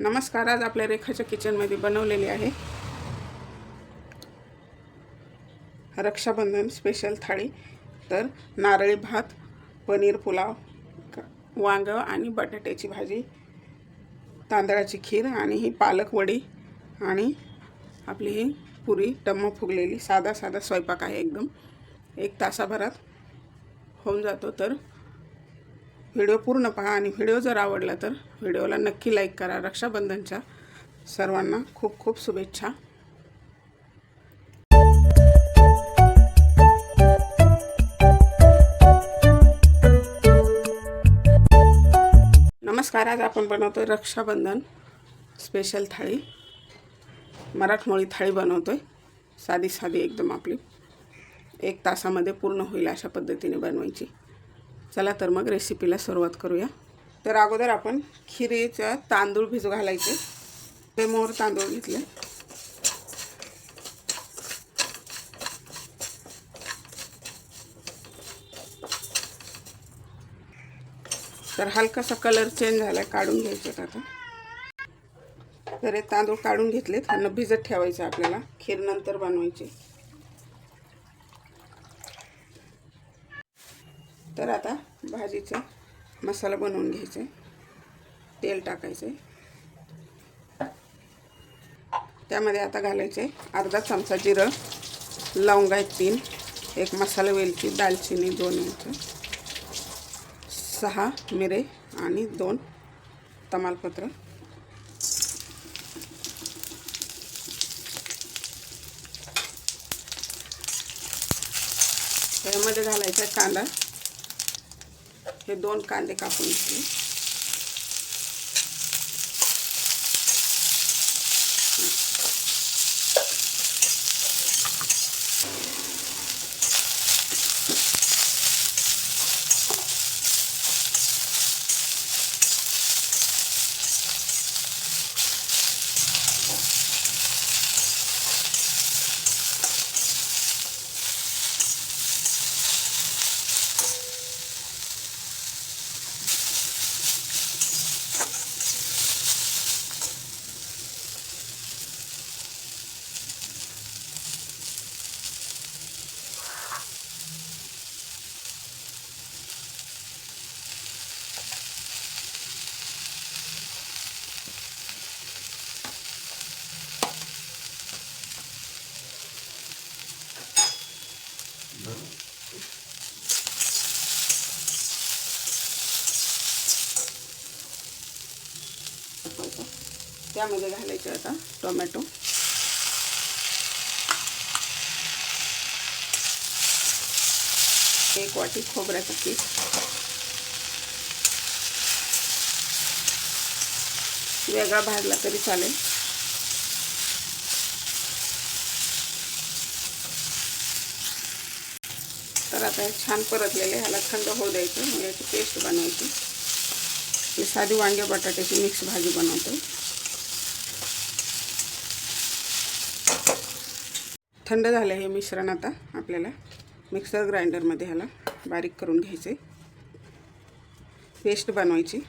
नमस्कार आज आपल्या रेखाच्या किचनमध्ये बनवलेली आहे रक्षाबंधन स्पेशल थाळी. तर नारळी भात पनीर पुलाव वांग वांगं आणि बटाट्याची भाजी तांदळाची खीर आणि ही पालक वडी आणि आपली ही पुरी टम्म फुगलेली साधा साधा स्वयंपाक आहे एकदम. एक तासाभरात होऊन जातो. तर व्हिडिओ पूर्ण पहा आणि व्हिडिओ जर आवडला तर व्हिडिओला नक्की लाईक करा. रक्षाबंधनच्या सर्वांना खूप खूप शुभेच्छा. नमस्कार. आज आपण बनवतोय रक्षाबंधन स्पेशल थाळी. मराठमोळी थाळी बनवतोय. साधी साधी एकदम आपली. एक तासामध्ये पूर्ण होईल अशा पद्धतीने बनवायची. चला तर मग रेसिपीला सुरुवात करूया. तर अगोदर आपण खिरीचं तांदूळ भिजू घालायचे. ते मोर तांदूळ घेतले. तर हलकासा कलर चेंज झाला काढून घ्यायचे आता. तर हे तांदूळ काढून घेतलेत. ह्यांना भिजत ठेवायचं आपल्याला. खीर नंतर बनवायची. तर आता भाजीचा मसाला बनवून घ्यायचे तेल टाकायचे त्यामध्ये आता घालायचे अर्धा चमचा जिरं लवंग आहेत तीन एक मसाला वेलची दालचिनी दोन इंच सहा मिरे आणि दोन तमालपत्र. त्यामध्ये घालायचा कांदा. हे दोन कांदे कापून घेतले त्यामध्ये घालायचे आता टोमॅटो। एक वाटी खोबऱ्याचं पीठ वेगळा भाजला तरी चालेल तर आता हे, छान परतलेले ह्याला थंड मग याची पेस्ट बनवायची ही साधी वांगे बटाट्याची मिक्स भाजी बनवतो थंड झालं हे मिश्रण आता आपल्याला मिक्सर ग्राइंडरमध्ये ह्याला बारीक करून घ्यायचे. पेस्ट बनवायची.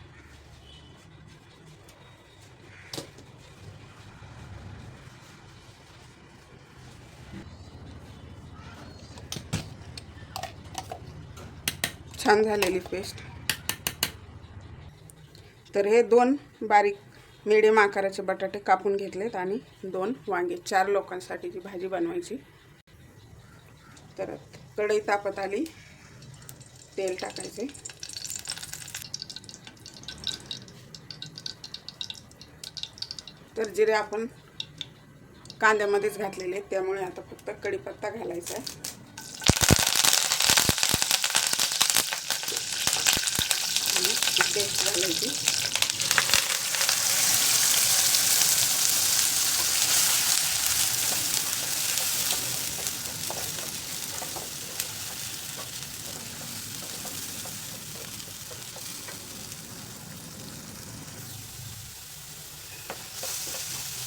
छान झालेली पेस्ट. तर हे दोन बारीक मिडियम आकाराचे बटाटे कापून घेतलेत आणि दोन वांगे चार लोकांसाठीची भाजी बनवायची. तर कढई तापत आली. तेल टाकायचे. तर जिरे आपण कांद्यामध्येच घातलेले आहेत त्यामुळे आता फक्त कढीपत्ता घालायचा आहे. पेस्ट घालायची.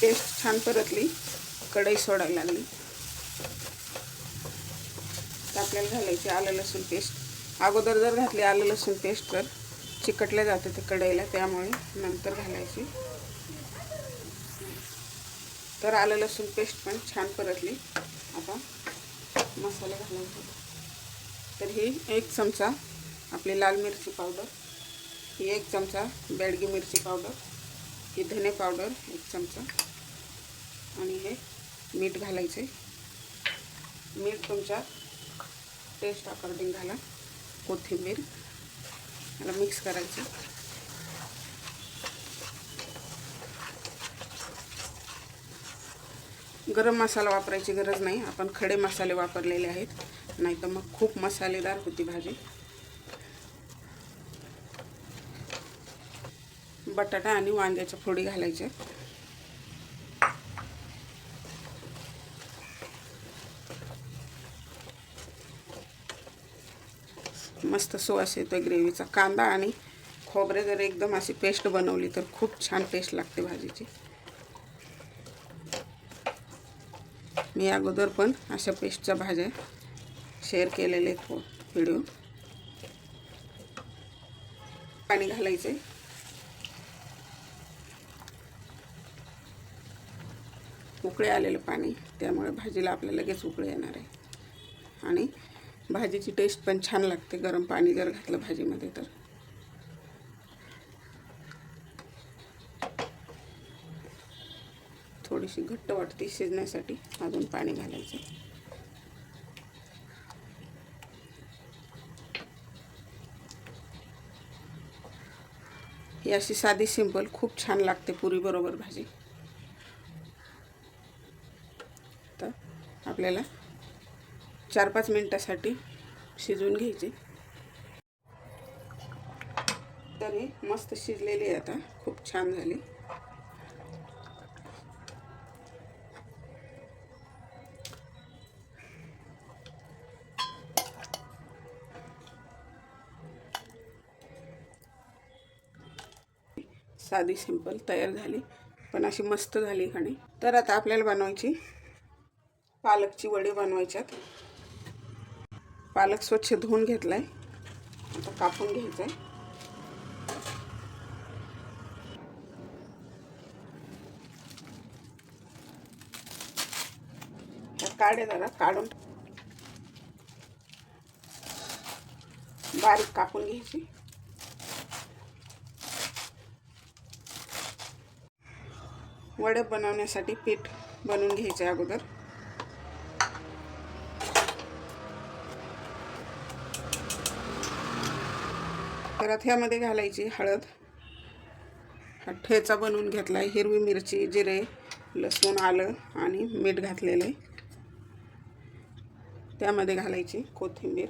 पेस्ट छान परतली. कढई सोडायला लागली. तर आपल्याला घालायची आलं लसूण पेस्ट. अगोदर जर घातली आलं लसूण पेस्ट तर चिकटल्या जाते ते कढईला त्यामुळे नंतर घालायची. तर आलं लसूण पेस्ट पण छान परतली. आता मसाले घालायचे. तर ही एक चमचा आपली लाल मिरची पावडर. ही एक चमचा बेडगी मिरची पावडर. ही धने पावडर एक चमचा. आणि हे मीठ घालायचे. मीठ तुमच्या टेस्ट अकॉर्डिंग घाला कोथिंबीर. याला मिक्स करायचं. गरम मसाला वापरायची गरज नाही. आपण खडे मसाले वापरलेले आहेत. नाही तर मग खूप मसालेदार होती भाजी. बटाटा आणि वांग्याच्या फोडी घालायच्या मस्त सुवास येतो ग्रेव्हीचा. कांदा आणि खोबरे जर एकदम अशी पेस्ट बनवली तर खूप छान टेस्ट लागते भाजीची. मी अगोदर पण अशा पेस्टच्या भाज्या शेअर केलेले आहेत हो, व्हिडिओ पाणी घालायचे उकळे आलेलं पाणी त्यामुळे भाजीला आपल्या लगेच उकळे येणार आहे. आणि भाजीची टेस्ट पण छान लागते. गरम पाणी जर घातलं भाजीमध्ये तर. थोडीशी घट्ट वाटते शिजण्यासाठी. अजून पाणी घालायचं. ही अशी साधी सिंपल खूप छान लागते पुरीबरोबर भाजी. तर आपल्याला चार पाच मिनटासाठी शिजवून घ्यायची. तर हे मस्त शिजलेली आहे आता. खूप छान झाली. साधी सिंपल तयार झाली. पण अशी मस्त झाली खाणी. तर आता आपल्याला बनवायची पालकची वडी बनवायच्यात. पालक स्वच्छ धुवून घेतला आहे आता कापून घ्यायचं आहे काढे जरा काढून. बारीक कापून घ्यायची. वडे बनवण्यासाठी पीठ बनवून घ्यायचे अगोदर. परत ह्यामध्ये घालायची हळद. हा ठेचा बनवून घेतला आहे हिरवी मिरची जिरे लसूण आलं आणि मीठ घातलेलं आहे. त्यामध्ये घालायची कोथिंबीर.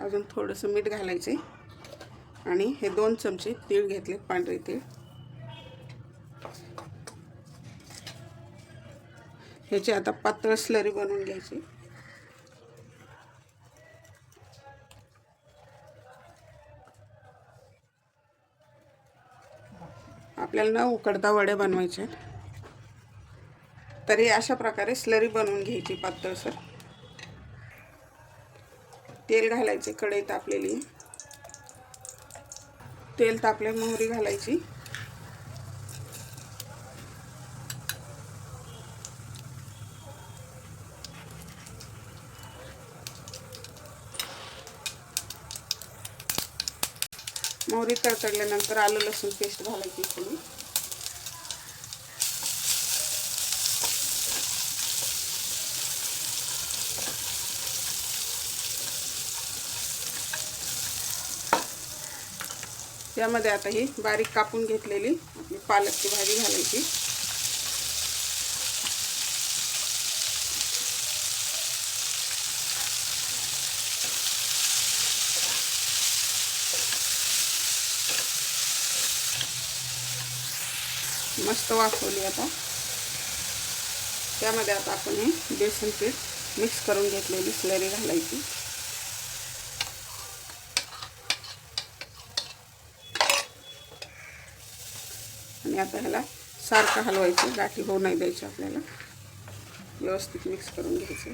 अजून थोडंसं मीठ घालायचे आणि हे दोन चमचे तीळ घेतले पांढरे तीळ. ह्याची आता पातळ स्लरी बनवून घ्यायची. आपल्याला न उकडता वडे बनवायचे. तरी अशा प्रकारे स्लरी बनवून घ्यायची पातळसर तेल घालायचे कढई तापलेली. तेल तापले मोहरी घालायची. मोहरी तडतडल्यानंतर आलं लसूण पेस्ट घालायची थोडी. यामध्ये आता ही बारीक कापून घेतलेली आपली पालकची भाजी घालायची. मस्त वाफवली आता. त्यामध्ये आता आपण हे बेसन पीठ मिक्स करून घेतलेली स्लरी घालायची. आणि आता ह्याला सारखं हलवायचं गाठी होऊ नाही द्यायची आपल्याला. व्यवस्थित मिक्स करून घ्यायचं.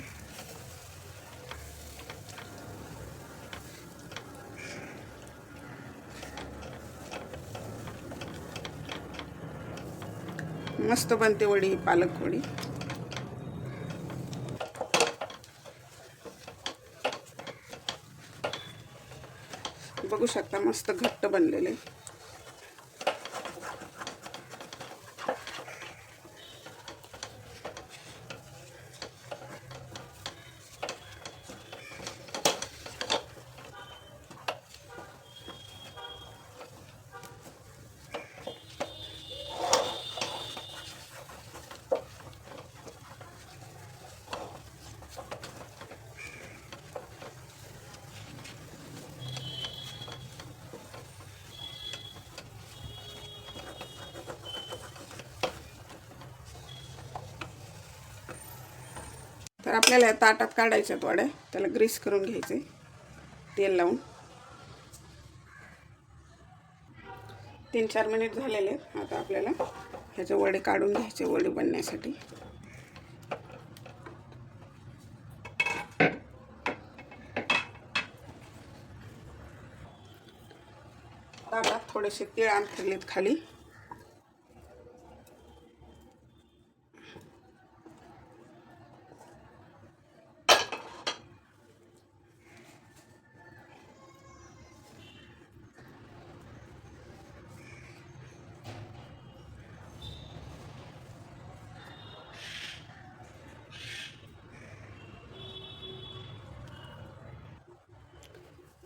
मस्त बनते वडी पालक वडी. बघू शकता मस्त घट्ट बनलेले. तर आपल्याला या ताटात काढायच्या वड्या. त्याला ग्रीस करून घ्यायचे. तेल लावून. तीन चार मिनिट झालेले आहेत. आता आपल्याला ह्याचे वडे काढून घ्यायचे वडे बनण्यासाठी. ताटात थोडेसे तीळ आणलेत खाली.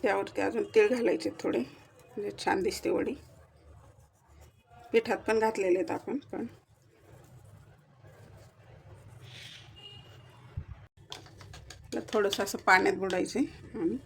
त्यावरती अजून तीळ घालायचे थोडे. म्हणजे छान दिसते वडी. पिठात पण घातलेले आहेत आपण पण. थोडंसं असं पाण्यात बुडायचं आणि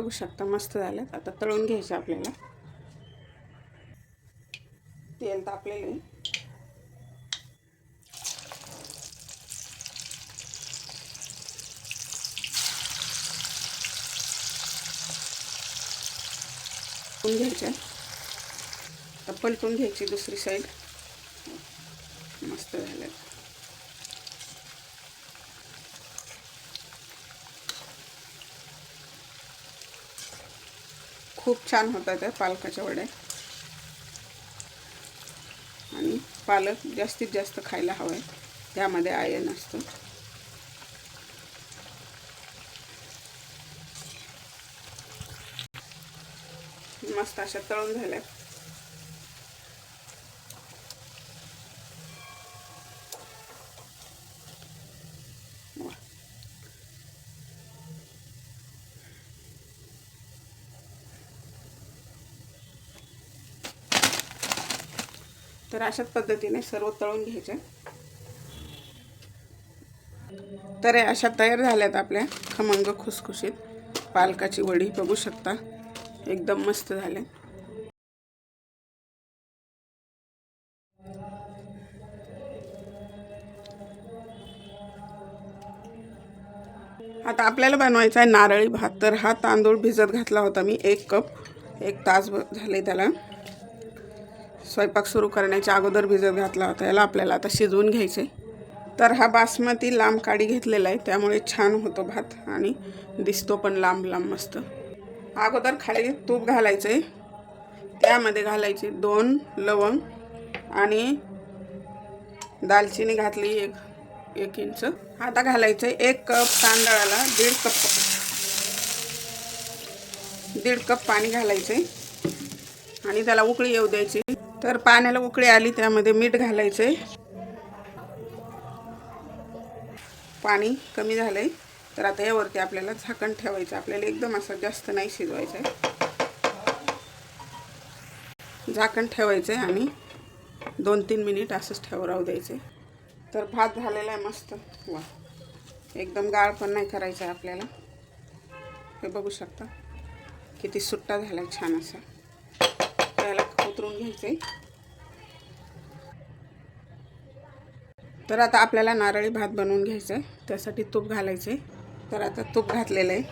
बघू शकता. मस्त झालं आता तळून घ्यायचं आपल्याला. तेल तापलेलं आहे. पलटून घ्यायच्या आता पलटून घ्यायची दुसरी साईड मस्त झालं खूप छान होतात त्या पालकाच्या वड्या. आणि पालक जास्तीत जास्त खायला हवं आहे त्यामध्ये आयन असतं. मस्त अशा तळून झाल्या. तर अशाच पद्धतीने सर्व तळून घ्यायचे. तर अशा तयार झाल्यात आपल्या खमंग खुसखुशीत. पालकाची वडी बघू शकता. एकदम मस्त झाले. आता आपल्याला बनवायचा आहे नारळी भात. तर हा तांदूळ भिजत घातला होता मी. एक कप. एक तास ब- झाले त्याला. स्वयंपाक सुरू करण्याच्या अगोदर भिजत घातला होता. याला आपल्याला आता शिजवून घ्यायचे तर हा बासमती लांब काडी घेतलेला आहे. त्यामुळे छान होतो भात आणि दिसतो पण लांब लांब मस्त. अगोदर खाली तूप घालायचे त्यामध्ये घालायचे दोन लवंग आणि दालचिनी घातली एक एक इंच. आता घालायचं आहे एक कप तांदळाला दीड कप दीड कप पाणी घालायचे आणि त्याला उकळी येऊ द्यायची. तर पाण्याला उकळी आली त्यामध्ये मीठ घालायचं आहे पाणी कमी झालंय. तर आता यावरती आपल्याला झाकण ठेवायचं. आपल्याला एकदम असं जास्त नाही शिजवायचं आहे झाकण ठेवायचं आहे आणि दोन तीन मिनिट असंच ठेव राहू द्यायचे तर भात झालेला आहे मस्त. वा. एकदम गाळ पण नाही करायचं आहे आपल्याला. हे बघू शकता. किती सुट्टा झाला आहे छान असा. उतरून घ्यायचं. आहे तर आता आपल्याला नारळी भात बनवून घ्यायचं आहे त्यासाठी तूप घालायचं तर आता तूप घातलेलं आहे.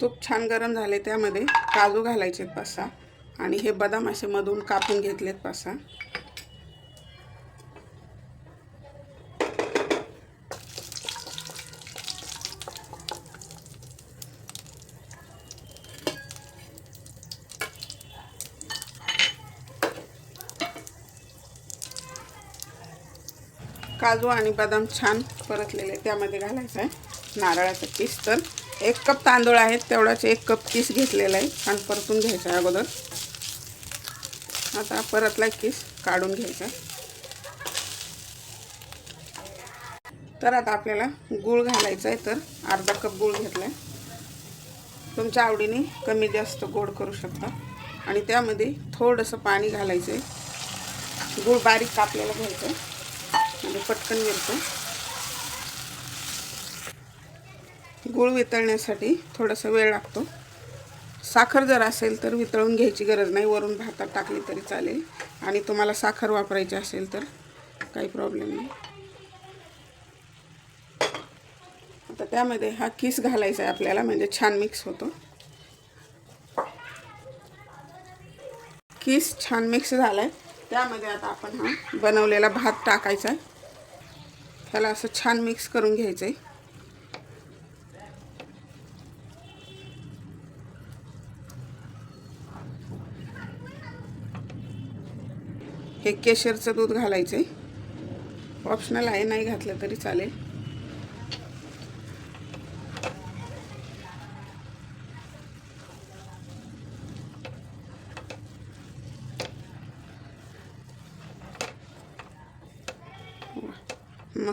तूप छान गरम झाले त्यामध्ये. काजू घालायचे पाच सहा. आणि हे बदाम असे मधून कापून घेतलेत पासा काजू आणि बदाम छान परतलेले त्यामध्ये घालायचं आहे. नारळाचं किस तर. एक कप तांदूळ आहेत. तेवढाच एक कप किस घेतलेला आहे. छान परतून घ्यायचं आहे अगोदर. आता परतला किस काढून घ्यायचा तर आता आपल्याला गूळ घालायचा आहे तर. अर्धा कप गूळ घेतला आहे तुमच्या आवडीने कमी जास्त गोड करू शकता. आणि त्यामध्ये थोडंसं पाणी घालायचं आहे गूळ बारीक कापलेला घ्यायचं आहे पटकन विरतो गूळ वितळण्यासाठी थोडासा वेळ लागतो. साखर जर असेल तर वितळून घ्यायची गरज नाही. वरून भातात टाकली तरी चालेल. आणि तुम्हाला साखर वापरायची असेल तर काही प्रॉब्लेम नाही. आता त्यामध्ये हा किस घालायचा आहे आपल्याला म्हणजे छान मिक्स होतो. किस छान मिक्स झाला आहे त्यामध्ये आता आपण हा बनवलेला भात टाकायचा आहे. त्याला असं छान मिक्स करून घ्यायचं आहे हे केशरचं दूध घालायचं आहे ऑप्शनल आहे नाही घातलं तरी चालेल.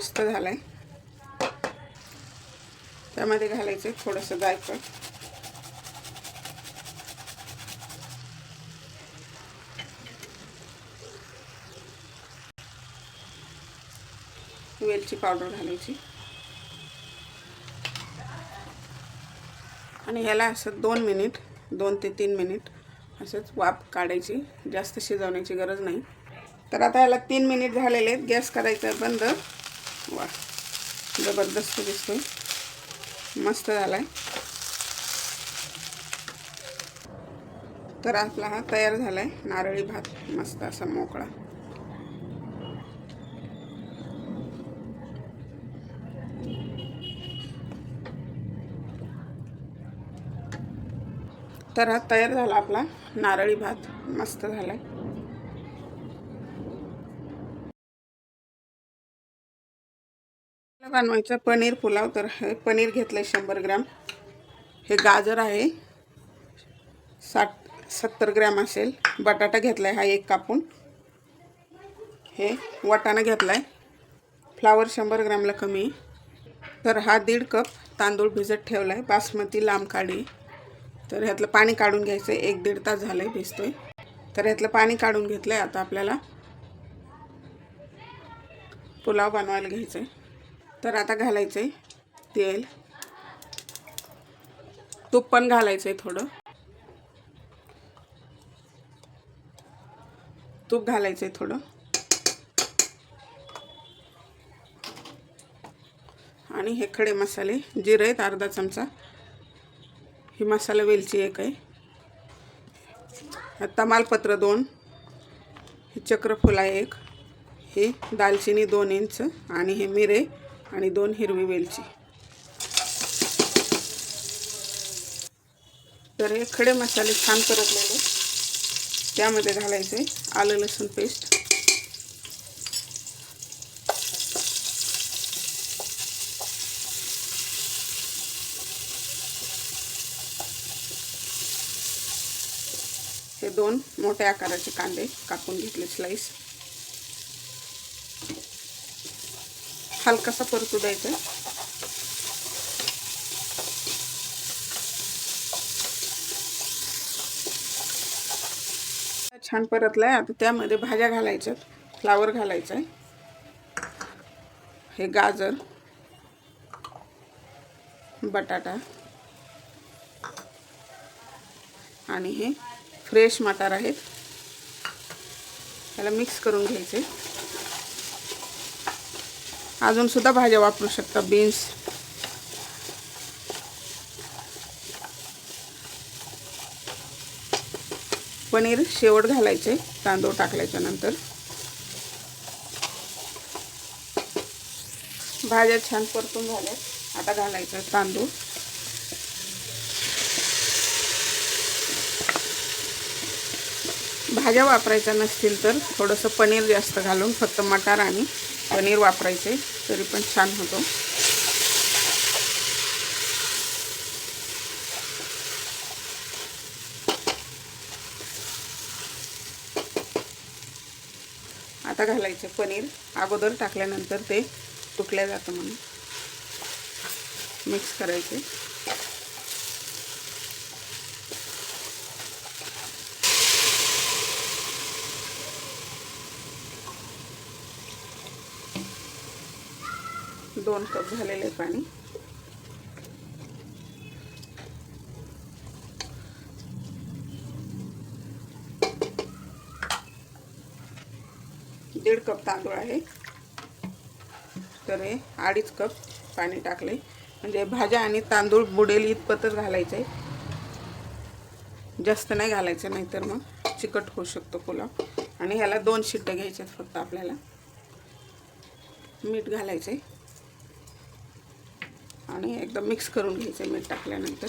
मस्त आहे त्यामध्ये घालायचं आहे थोडंसं जायफळ. वेलची पावडर घालायची. आणि ह्याला असं दोन मिनिट दोन ते तीन मिनिट असंच वाफ काढायची. जास्त शिजवण्याची गरज नाही. तर आता याला तीन मिनिट झालेले आहेत. गॅस करायचा बंद. जबरदस्त दिसतोय. मस्त झाला आहे तर आपला हा तयार झाला आहे नारळी भात मस्त असा मोकळा. तर हा तयार झाला आपला नारळी भात. मस्त झाला आहे बनवायचा पनीर पुलाव तर हे पनीर घेतलं आहे शंभर ग्रॅम. हे गाजर आहे. साठ सत्तर ग्रॅम असेल. बटाटा घेतला आहे हा एक कापून. हे वाटाणा घेतला आहे फ्लावर शंभर ग्रॅमला कमी. तर हा दीड कप तांदूळ भिजत ठेवला आहे बासमती लांब काढी. तर ह्यातलं पाणी काढून घ्यायचं आहे एक दीड तास झालं आहे भिजतोय. तर ह्यातलं पाणी काढून घेतलं आहे आता आपल्याला पुलाव बनवायला घ्यायचं आहे तर आता घालायचं आहे तेल. तूप पण घालायचं आहे थोडं. तूप घालायचं आहे थोडं. आणि हे खडे मसाले जिरे आहेत अर्धा चमचा. ही मसाला वेलची एक आहे. तमालपत्र दोन. हे चक्रफुला आहे एक. हे दालचिनी दोन इंच. आणि हे मिरे आणि दोन हिरवी वेलची. तर हे खडे मसाले छान परतलेले. त्यामध्ये घालायचे आलं लसूण पेस्ट. हे दोन मोठ्या आकाराचे कांदे कापून घेतले स्लाईस हलकासा परतू द्यायचा? छान परतलाय. आता त्यामध्ये भाज्या घालायच्यात फ्लावर घालायचा आहे हे गाजर बटाटा आणि हे फ्रेश मटार आहेत. त्याला मिक्स करून घ्यायचे. अजून सुद्धा भाज्या वापरू शकता बीन्स पनीर शेवट घालायचे तांदूळ टाकल्याच्या नंतर. भाज्या छान परतून झाल्या. आता घालायचं तांदूळ. भाज्या वापरायच्या नसतील तर थोडंसं पनीर जास्त घालून फक्त मटार आणि पनीर वापरायचे. तरी पण छान होतो. आता घालायचे पनीर. अगोदर टाकल्यानंतर ते तुटल्या जातं म्हणून. मिक्स करायचे. दोन कप झालेले पाणी. दीड कप तांदूळ आहे. तर हे अडीच कप पाणी टाकले. म्हणजे भाज्या आणि तांदूळ बुडेल इतपतच घालायचं. आहे जास्त नाही घालायचं नाहीतर मग चिकट होऊ शकतो पुलाव. आणि ह्याला दोन शिट्ट्या घ्यायच्यात फक्त आपल्याला. मीठ घालायचे आणि एकदम मिक्स करून घ्यायचं मीठ टाकल्यानंतर.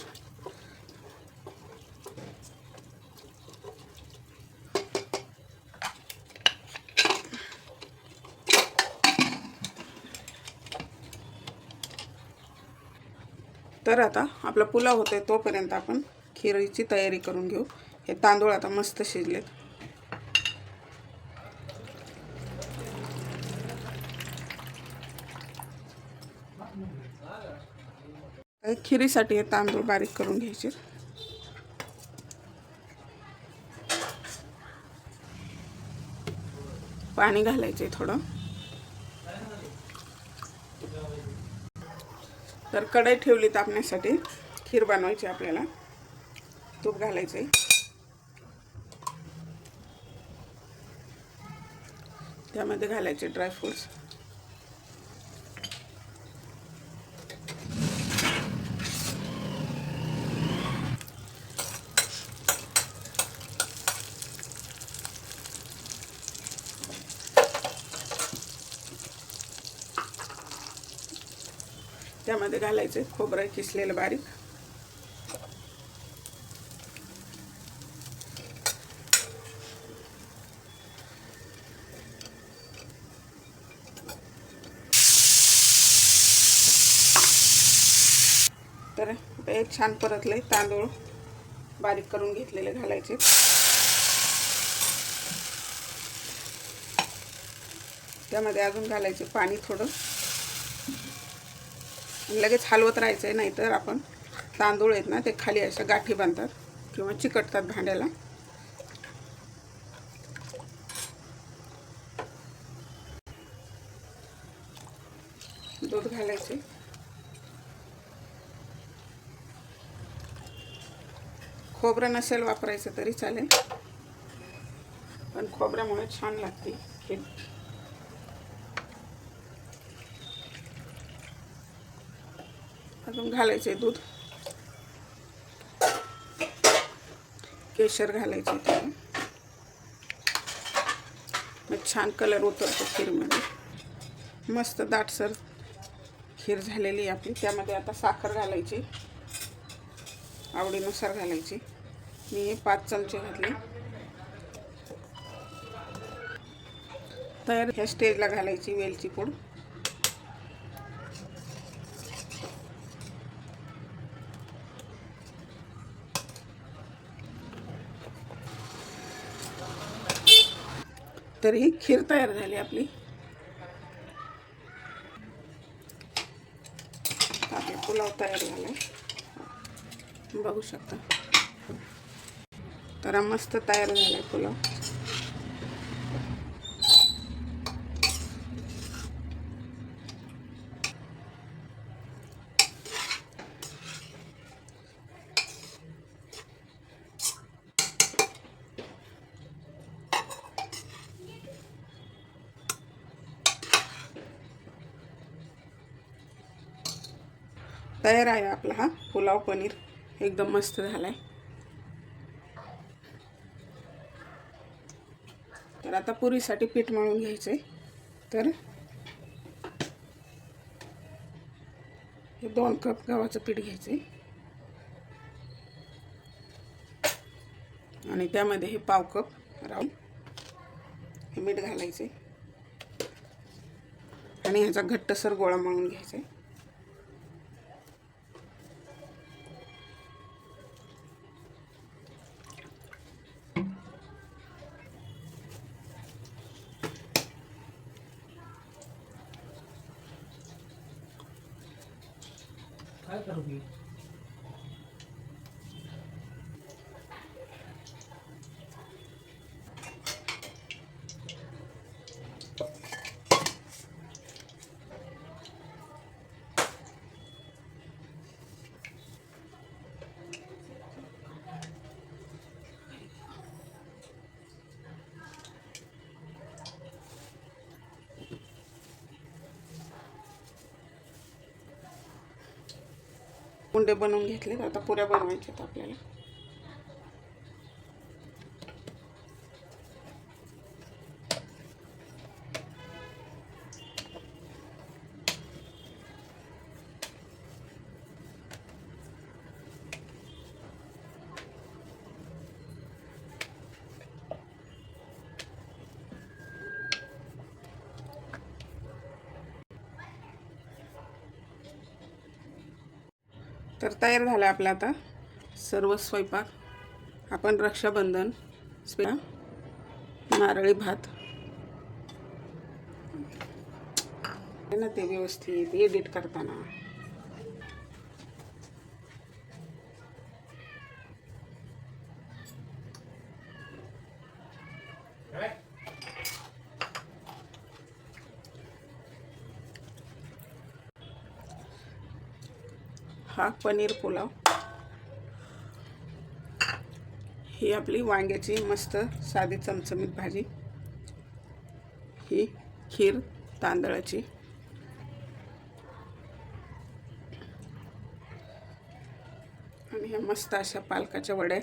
तर आता आपला पुलाव होतोय तोपर्यंत आपण खिरीची तयारी करून घेऊ. हे तांदूळ आता मस्त शिजलेत. खिरीसाठी हे तांदूळ बारीक करून घ्यायचे. पाणी घालायचे थोडं. तर कढई ठेवली तापण्यासाठी. खीर बनवायची आपल्याला. तूप घालायचे त्यामध्ये घालायचे ड्रायफ्रूट्स त्यामध्ये घालायचे खोबरं किसलेलं बारीक. तर आता एक छान परतले तांदूळ बारीक करून घेतलेले घालायचे. त्यामध्ये अजून घालायचे पाणी थोडं. लगेच हलवत राहायचं आहे नाहीतर आपण तांदूळ आहेत ना ते खाली अशा गाठी बांधतात किंवा चिकटतात भांड्याला. दूध घालायचे. खोबरं नसेल वापरायचं तरी चालेल पण खोबऱ्यामुळे छान लागते खीर अजून घालायचे दूध. केशर घालायचे त्याला. मग छान कलर उतरतो खीरमध्ये. मस्त दाटसर खीर झालेली आपली. त्यामध्ये आता साखर घालायची. आवडीनुसार घालायची. मी हे पाच चमचे घातले. तर ह्या स्टेजला घालायची वेलची पूड. तर ही खीर तयार झाली आपली. आपला पुलाव तयार झाला. बघू शकता. तर मस्त तयार झाला आहे पुलाव. तयार आहे आपला हा. पुलाव पनीर. एकदम मस्त झाला आहे तर आता पुरीसाठी पीठ मळून घ्यायचं आहे तर हे दोन कप गव्हाचं पीठ घ्यायचं आहे आणि त्यामध्ये हे पाव कप राहून हे मीठ घालायचे आणि ह्याचा घट्टसर गोळा मळून घ्यायचा आहे उंडे बनवून घेतले आता पुऱ्या बनवायच्यात आपल्याला. तयार झाला आपला आता. सर्व स्वयंपाक. आपण रक्षाबंधन स्पे नारळी भात. ना ते व्यवस्थित एडिट करताना. हा पनीर पुलाव. ही आपली वांग्याची मस्त साधी चमचमीत भाजी. ही खीर तांदळाची. आणि ह्या मस्त अशा पालकाच्या वड्या.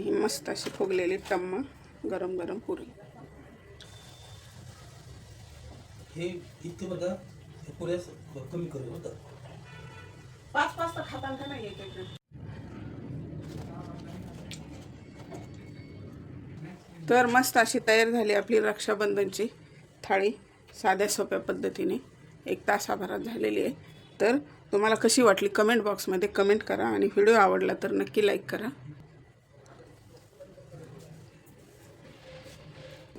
ही मस्त अशी फुगलेली टम्म गरम गरम पुरी. हे इतकं बघा हे पुऱ्यास कमी करू होतं पाच पाच तर खाता का नाही येते तर मस्त अशी तयार झाली आपली रक्षाबंधनची थाळी साध्या सोप्या पद्धतीने. एक तासाभरात झालेली आहे. तर तुम्हाला कशी वाटली कमेंट बॉक्समध्ये कमेंट करा आणि व्हिडिओ आवडला तर नक्की लाईक करा.